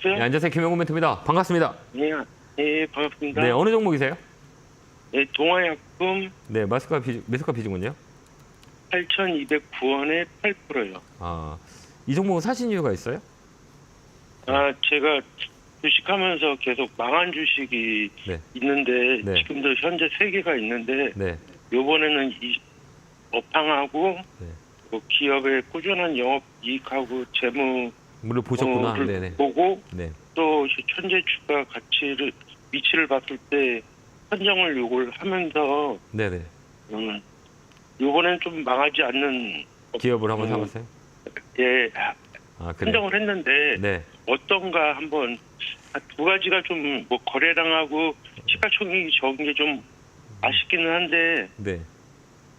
여보세요? 네, 안녕하세요. 김영구 멘트입니다. 반갑습니다. 예, 예, 반갑습니다. 네, 어느 종목이세요? 예, 동아약품 네, 마스카 비, 매스카 비중은요? 8,209원에 8%요. 아, 이 종목은 사신 이유가 있어요? 아, 제가 주식하면서 계속 망한 주식이 네. 있는데 네. 지금도 현재 세 개가 있는데 네, 요번에는 이 업황하고 네. 그 기업의 꾸준한 영업 이익하고 재무 물을 보셨구나. 어, 를 네, 네, 보고 네, 또 현재 주가 가치를 위치를 봤을 때 선정을 요구를 하면서 네, 네. 음, 요번엔 좀 망하지 않는 기업을 한번 음. 사보세요. 예 아, 그래. 선정을 했는데 네, 어떤가 한번 아, 두 가지가 좀 뭐 거래량하고 시가총액이 적은 게 좀 아쉽기는 한데 네.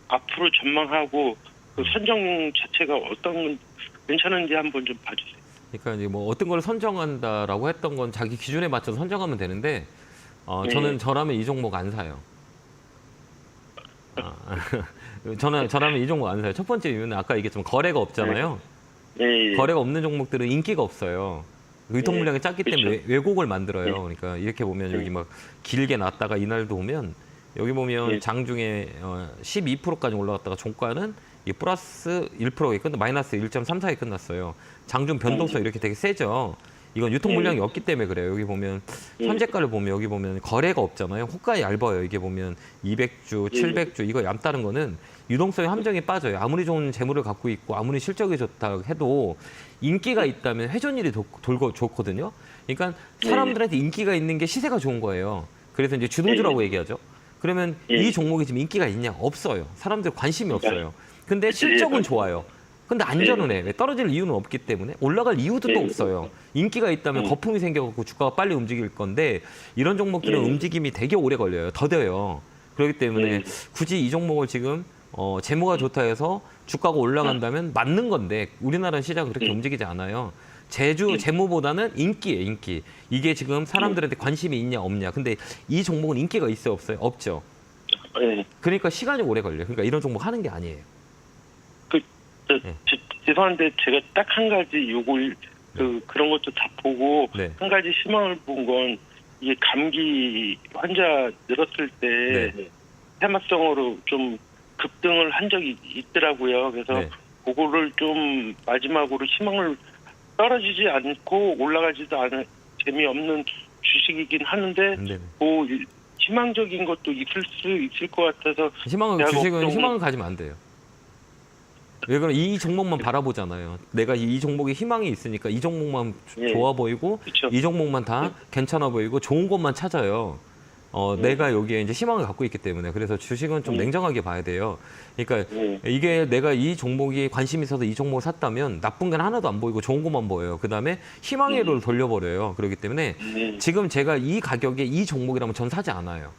앞으로 전망하고 그 음. 선정 자체가 어떤 괜찮은지 한번 좀 봐주세요. 그러니까 이제 뭐 어떤 걸 선정한다라고 했던 건 자기 기준에 맞춰서 선정하면 되는데, 어, 네. 저는 저라면 이 종목 안 사요. 아, 저는 저라면 이 종목 안 사요. 첫 번째 이유는 아까 얘기했지만 거래가 없잖아요. 예, 예. 거래가 없는 종목들은 인기가 없어요. 유통 물량이 작기 때문에 그렇죠. 외- 왜곡을 만들어요. 그러니까 이렇게 보면 여기 네. 막 길게 났다가 이날도 오면 여기 보면 네. 장중에 어, 12%까지 올라갔다가 종가는 이 플러스 1%에 끝나 마이너스 1.34에 끝났어요. 장중 변동성 이렇게 되게 세죠. 이건 유통 네. 물량이 없기 때문에 그래요. 여기 보면 네. 현재가를 보면 여기 보면 거래가 없잖아요. 호가 얇아요. 이게 보면 200주, 네. 700주 이거 얇다는 거는 유동성의 함정이 빠져요. 아무리 좋은 재물을 갖고 있고 아무리 실적이 좋다 해도 인기가 있다면 회전율이 도- 돌고 좋거든요. 그러니까 사람들한테 인기가 있는 게 시세가 좋은 거예요. 그래서 이제 주도주라고 얘기하죠. 그러면 예. 이 종목이 지금 인기가 있냐? 없어요. 사람들 관심이 없어요. 근데 실적은 예. 좋아요. 근데 안전은 해. 왜 떨어질 이유는 없기 때문에 올라갈 이유도 또 예. 없어요. 인기가 있다면 음. 거품이 생겨갖고 주가가 빨리 움직일 건데 이런 종목들은 예. 움직임이 되게 오래 걸려요. 더뎌요. 그렇기 때문에 예. 굳이 이 종목을 지금 어, 재무가 좋다 해서 주가가 올라간다면 맞는 건데 우리나라 시장은 그렇게 음. 움직이지 않아요. 제주 재무보다는 인기예요, 인기. 이게 지금 사람들한테 관심이 있냐 없냐. 근데 이 종목은 인기가 있어요, 없어요? 없죠. 예. 그러니까 시간이 오래 걸려요. 그러니까 이런 종목 하는 게 아니에요. 저, 네. 저, 죄송한데 제가 딱 한 가지 요걸 그 그런 것도 다 보고 네. 한 가지 희망을 본 건 이게 감기 환자 늘었을 때 네. 해마성으로 좀 급등을 한 적이 있더라고요. 그래서 네. 그거를 좀 마지막으로 희망을 떨어지지 않고 올라가지도 않은 재미없는 주식이긴 하는데 네. 뭐 희망적인 것도 있을 수 있을 것 같아서 희망은 주식은 희망을 가지면 안 돼요. 왜 그럼 이 종목만 바라보잖아요. 내가 이 종목에 희망이 있으니까 이 종목만 조- 예. 좋아 보이고 그렇죠. 이 종목만 다 괜찮아 보이고 좋은 것만 찾아요. 어, 네. 내가 여기에 이제 희망을 갖고 있기 때문에 그래서 주식은 좀 네. 냉정하게 봐야 돼요. 그러니까 예. 이게 내가 이 종목이 관심 있어서 이 종목을 샀다면 나쁜 게 하나도 안 보이고 좋은 것만 보여요. 그 다음에 희망회로를 네. 돌려버려요. 그렇기 때문에 예. 지금 제가 이 가격에 이 종목이라면 전 사지 않아요.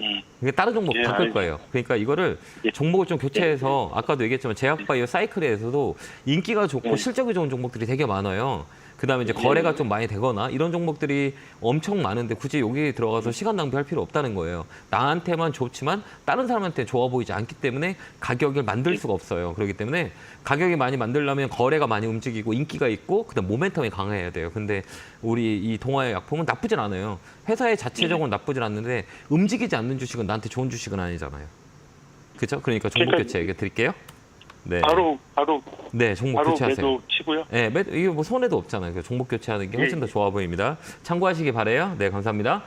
예. 그러니까 다른 종목 예, 바꿀. 거예요. 그러니까 이거를 예. 종목을 좀 교체해서 아까도 얘기했지만 제약바이오 사이클에서도 인기가 좋고 예. 실적이 좋은 종목들이 되게 많아요. 그다음에 이제 예. 거래가 좀 많이 되거나 이런 종목들이 엄청 많은데 굳이 여기 들어가서 시간 낭비할 필요 없다는 거예요. 나한테만 좋지만 다른 사람한테 좋아 보이지 않기 때문에 가격을 만들 수가 없어요. 그렇기 때문에 가격이 많이 만들려면 거래가 많이 움직이고 인기가 있고 그다음 모멘텀이 강해야 돼요. 근데 우리 이 동아의 약품은 나쁘진 않아요. 회사의 자체적으로 나쁘진 않는데 움직이지 않는 주식은 나한테 좋은 주식은 아니잖아요. 그죠? 그러니까 종목 그러니까 교체 얘기 드릴게요. 네. 바로 바로 네, 종목 바로 교체하세요. 매도 치고요. 네, 매, 이게 뭐 손해도 없잖아요. 그 종목 교체하는 게 훨씬 예. 더 좋아 보입니다. 참고하시기 바래요. 네, 감사합니다.